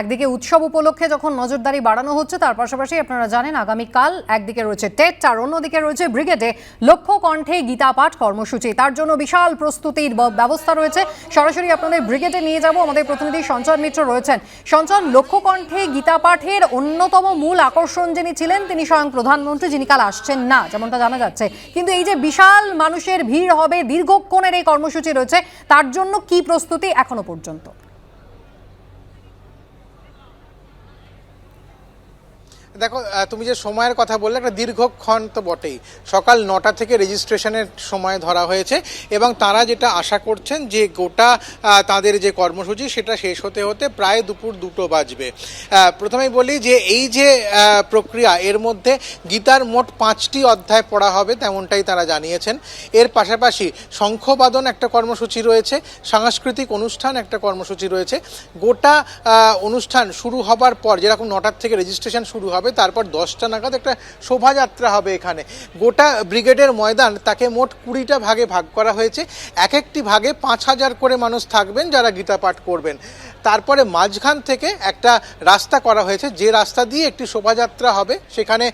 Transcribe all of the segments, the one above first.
একদিকে উৎসব উপলক্ষে যখন নজরদারি বাড়ানো হচ্ছে, তার পাশাপাশি আপনারা জানেন আগামীকাল একদিকে রয়েছে টেট আর অন্যদিকে রয়েছে ব্রিগেডে লক্ষ্য কণ্ঠে গীতা পাঠ কর্মসূচি। তার জন্য বিশাল প্রস্তুতির ব্যবস্থা রয়েছে। সরাসরি আপনাদের ব্রিগেডে নিয়ে যাব। আমাদের প্রতিনিধি সঞ্চয় মিত্র রয়েছেন। সঞ্চয় লক্ষ্য কণ্ঠে গীতা পাঠের অন্যতম মূল আকর্ষণ যিনি ছিলেন, তিনি স্বয়ং প্রধানমন্ত্রী, যিনি কাল আসছেন না, যেমনটা জানা যাচ্ছে। কিন্তু এই যে বিশাল মানুষের ভিড় হবে, দীর্ঘক্ষণের এই কর্মসূচি রয়েছে, তার জন্য কি প্রস্তুতি এখনও পর্যন্ত? দেখো তুমি যে সময়ের কথা বললে, একটা দীর্ঘক্ষণ তো বটেই। সকাল নটা থেকে রেজিস্ট্রেশনের সময় ধরা হয়েছে এবং তারা যেটা আশা করছেন যে গোটা তাদের যে কর্মসূচি, সেটা শেষ হতে হতে প্রায় দুপুর দুটো বাজবে। প্রথমেই বলি যে এই যে প্রক্রিয়া, এর মধ্যে গীতার মোট পাঁচটি অধ্যায় পড়া হবে তেমনটাই তারা জানিয়েছেন। এর পাশাপাশি শঙ্খবাদন একটা কর্মসূচি রয়েছে, সাংস্কৃতিক অনুষ্ঠান একটা কর্মসূচি রয়েছে। গোটা অনুষ্ঠান শুরু হবার পর, যেরকম নটার থেকে রেজিস্ট্রেশন শুরু হবে তারপর দশটা নাগাদ একটা শোভাযাত্রা হবে এখানে। গোটা ব্রিগেডের ময়দান, তাকে মোট কুড়িটা ভাগে ভাগ করা হয়েছে। এক একটি ভাগে পাঁচ হাজার করে মানুষ থাকবেন যারা গীতা পাঠ করবেন। তারপরে মাঝখান থেকে একটা রাস্তা করা হয়েছে। যে রাস্তা দিয়ে একটি শোভাযাত্রা হবে, সেখানে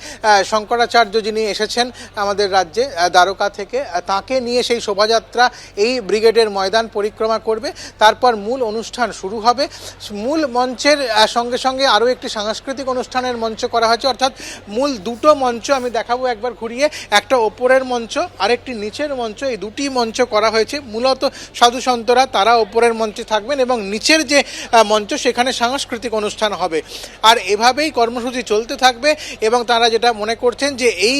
শঙ্করাচার্য যিনি এসেছেন আমাদের রাজ্যে দ্বারকা থেকে তাকে নিয়ে সেই শোভাযাত্রা, এই ব্রিগেডের ময়দান পরিক্রমা করবে। তারপর মূল অনুষ্ঠান শুরু হবে। মূল মঞ্চের সঙ্গে সঙ্গে আরও একটি সাংস্কৃতিক অনুষ্ঠানের মঞ্চ করা হয়েছে। অর্থাৎ মূল দুটো মঞ্চ আমি দেখাবো একবার ঘুরিয়ে। একটা ওপরের মঞ্চ, আরেকটি নিচের মঞ্চ, এই দুটি মঞ্চ করা হয়েছে। মূলত সাধু সন্তরা তারা ওপরের মঞ্চে থাকবেন এবং নিচের যে মঞ্চ সেখানে সাংস্কৃতিক অনুষ্ঠান হবে। আর এভাবেই কর্মসূচি চলতে থাকবে এবং তারা যেটা মনে করছেন যে এই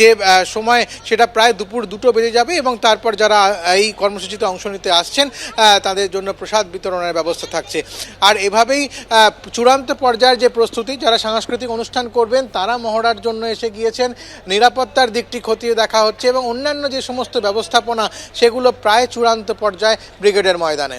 যে সময় সেটা প্রায় দুপুর দুটো বেজে যাবে এবং তারপর যারা এই কর্মসূচিতে অংশ নিতে আসছেন তাদের জন্য প্রসাদ বিতরণের ব্যবস্থা থাকছে। আর এভাবেই চূড়ান্ত পর্যায়ের যে প্রস্তুতি যারা সাংস্কৃতিক অনুষ্ঠান করবেন, তারা মহড়ার জন্য এসে গিয়েছেন। নিরাপত্তার দিকটি খতিয়ে দেখা হচ্ছে এবং অন্যান্য যে সমস্ত ব্যবস্থাপনা, সেগুলো প্রায় চূড়ান্ত পর্যায়ে ব্রিগেডের ময়দানে।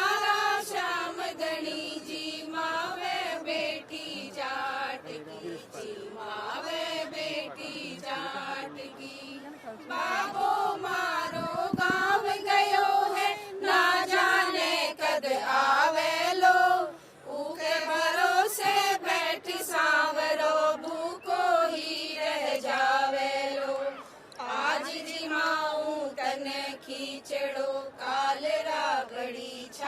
Keychain.